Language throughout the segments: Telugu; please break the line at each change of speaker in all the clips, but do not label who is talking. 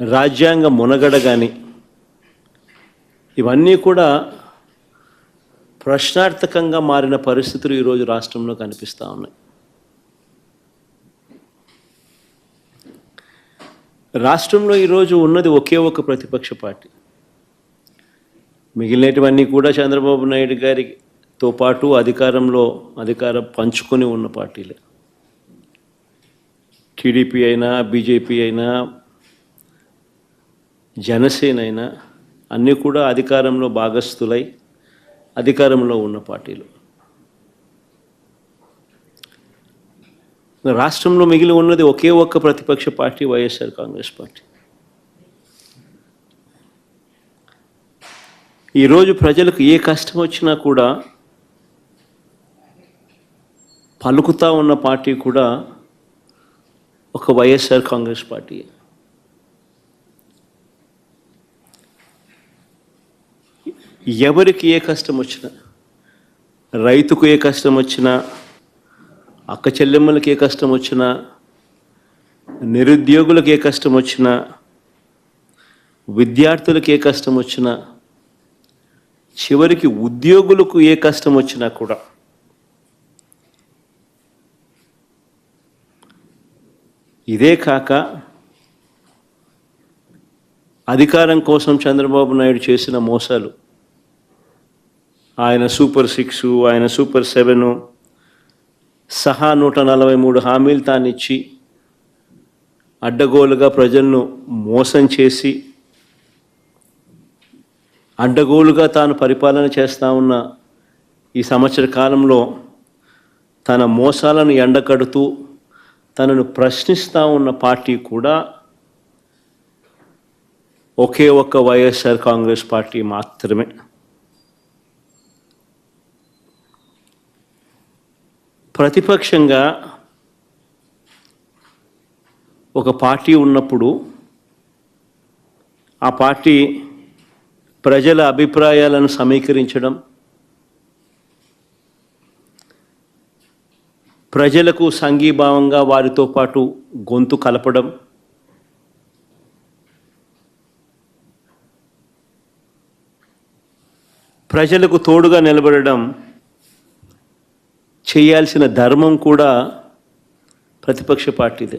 రాజ్యాంగ మునగడ కానీ ఇవన్నీ కూడా ప్రశ్నార్థకంగా మారిన పరిస్థితులు ఈరోజు రాష్ట్రంలో కనిపిస్తూ ఉన్నాయి. రాష్ట్రంలో ఈరోజు ఉన్నది ఒకే ఒక ప్రతిపక్ష పార్టీ. మిగిలినటువన్నీ కూడా చంద్రబాబు నాయుడు గారితో పాటు అధికారంలో అధికారం పంచుకొని ఉన్న పార్టీలే. టీడీపీ అయినా బీజేపీ అయినా జనసేన అయినా అన్నీ కూడా అధికారంలో భాగస్థులై అధికారంలో ఉన్న పార్టీలు. రాష్ట్రంలో మిగిలి ఉన్నది ఒకే ఒక్క ప్రతిపక్ష పార్టీ వైఎస్ఆర్ కాంగ్రెస్ పార్టీ. ఈరోజు ప్రజలకు ఏ కష్టం వచ్చినా కూడా పలుకుతా ఉన్న పార్టీ కూడా ఒక వైఎస్ఆర్ కాంగ్రెస్ పార్టీ. ఎవరికి ఏ కష్టం వచ్చినా రైతుకు ఏ కష్టం వచ్చినా అక్క చెల్లెమ్మలకి ఏ కష్టం వచ్చినా నిరుద్యోగులకు ఏ కష్టం వచ్చినా విద్యార్థులకు ఏ కష్టం వచ్చినా చివరికి ఉద్యోగులకు ఏ కష్టం వచ్చినా కూడా ఇదే కాక అధికారం కోసం చంద్రబాబు నాయుడు చేసిన మోసాలు ఆయన సూపర్ సిక్స్ ఆయన సూపర్ సెవెను. సహా నూట నలభై మూడు హామీలు తానిచ్చి అడ్డగోలుగా ప్రజలను మోసం చేసి అడ్డగోలుగా తాను పరిపాలన చేస్తూ ఉన్న ఈ సంవత్సర కాలంలో తన మోసాలను ఎండకడుతూ తనను ప్రశ్నిస్తూ ఉన్న పార్టీ కూడా ఒకే ఒక్క వైఎస్ఆర్ కాంగ్రెస్ పార్టీ మాత్రమే. ప్రతిపక్షంగా ఒక పార్టీ ఉన్నప్పుడు ఆ పార్టీ ప్రజల అభిప్రాయాలను సమీకరించడం ప్రజలకు సంఘీభావంగా వారితో పాటు గొంతు కలపడం ప్రజలకు తోడుగా నిలబడడం చేయాల్సిన ధర్మం కూడా ప్రతిపక్ష పార్టీదే.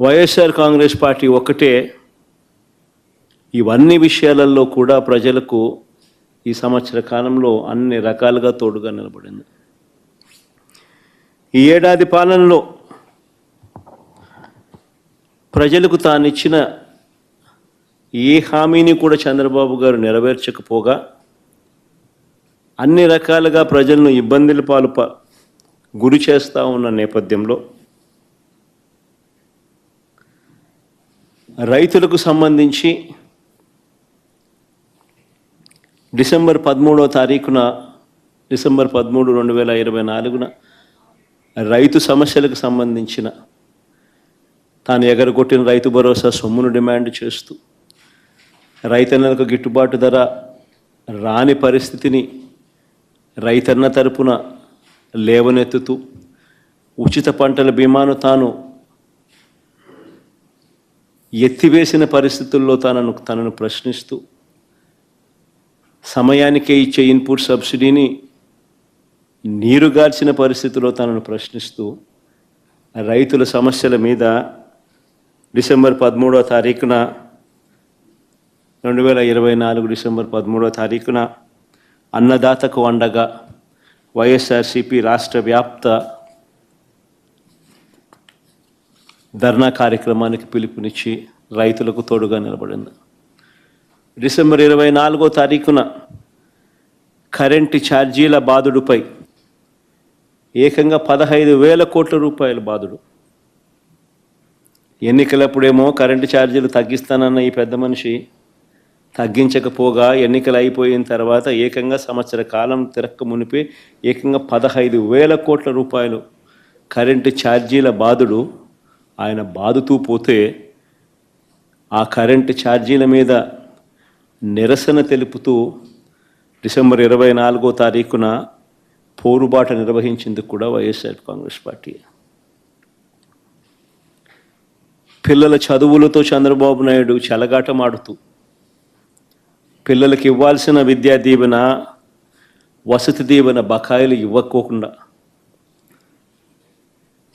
వైఎస్ఆర్ కాంగ్రెస్ పార్టీ ఒక్కటే ఇవన్నీ విషయాలలో కూడా ప్రజలకు ఈ సంవత్సర కాలంలో అన్ని రకాలుగా తోడుగా నిలబడింది. ఈ ఏడాది పాలనలో ప్రజలకు తానిచ్చిన ఏ హామీని కూడా చంద్రబాబు గారు నెరవేర్చకపోగా అన్ని రకాలుగా ప్రజలను ఇబ్బందుల పాలు గురి చేస్తూ ఉన్న నేపథ్యంలో రైతులకు సంబంధించి డిసెంబర్ పదమూడవ తారీఖున డిసెంబర్ పదమూడు రెండు వేల ఇరవై నాలుగున రైతు సమస్యలకు సంబంధించిన తాను ఎగరగొట్టిన రైతు భరోసా సొమ్మును డిమాండ్ చేస్తూ రైతన్నలకు గిట్టుబాటు ధర రాని పరిస్థితిని రైతన్న తరపున లేవనెత్తుతూ ఉచిత పంటల బీమాను తాను ఎత్తివేసిన పరిస్థితుల్లో తనను తనను ప్రశ్నిస్తూ సమయానికే ఇచ్చే ఇన్పుట్ సబ్సిడీని నీరుగార్చిన పరిస్థితిలో తనను ప్రశ్నిస్తూ రైతుల సమస్యల మీద డిసెంబర్ పదమూడవ తారీఖున రెండు వేల ఇరవై నాలుగు డిసెంబర్ పదమూడవ తారీఖున అన్నదాతకు అండగా వైఎస్ఆర్సిపి రాష్ట్ర వ్యాప్త ధర్నా కార్యక్రమానికి పిలుపునిచ్చి రైతులకు తోడుగా నిలబడింది. డిసెంబర్ ఇరవై నాలుగో తారీఖున కరెంటు ఛార్జీల బాధుడుపై ఏకంగా పదహైదు వేల కోట్ల రూపాయల బాధుడు ఎన్నికలప్పుడేమో కరెంటు ఛార్జీలు తగ్గిస్తానన్న ఈ పెద్ద మనిషి తగ్గించకపోగా ఎన్నికలు అయిపోయిన తర్వాత ఏకంగా సంవత్సర కాలం తిరక్క మునిపి ఏకంగా పదహైదు వేల కోట్ల రూపాయలు కరెంటు ఛార్జీల బాధుడు ఆయన బాదుతూ పోతే ఆ కరెంటు ఛార్జీల మీద నిరసన తెలుపుతూ డిసెంబర్ ఇరవై నాలుగో తారీఖున పోరుబాట నిర్వహించింది కూడా వైఎస్ఆర్ కాంగ్రెస్ పార్టీ. పిల్లల చదువులతో చంద్రబాబు నాయుడు చెలగాటమాడుతూ పిల్లలకి ఇవ్వాల్సిన విద్యా దీవెన వసతి దీవెన బకాయిలు ఇవ్వకోకుండా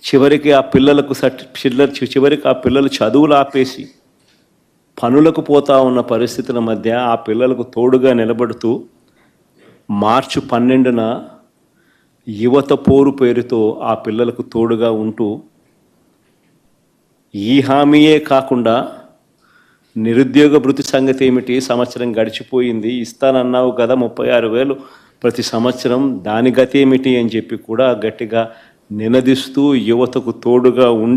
చివరికి ఆ పిల్లలకు సర్టి చివరికి ఆ పిల్లలు చదువులు ఆపేసి పనులకు పోతా ఉన్న పరిస్థితుల మధ్య ఆ పిల్లలకు తోడుగా నిలబడుతూ మార్చి పన్నెండున యువత పోరు పేరుతో ఆ పిల్లలకు తోడుగా ఉంటూ ఈ హామీయే కాకుండా నిరుద్యోగ భృతి సంగతి ఏమిటి? సంవత్సరం గడిచిపోయింది. ఇస్తానన్నావు కదా ముప్పై ఆరు వేలు. ప్రతి సంవత్సరం దాని గతి ఏమిటి అని చెప్పి కూడా గట్టిగా నినదిస్తూ యువతకు తోడుగా ఉండి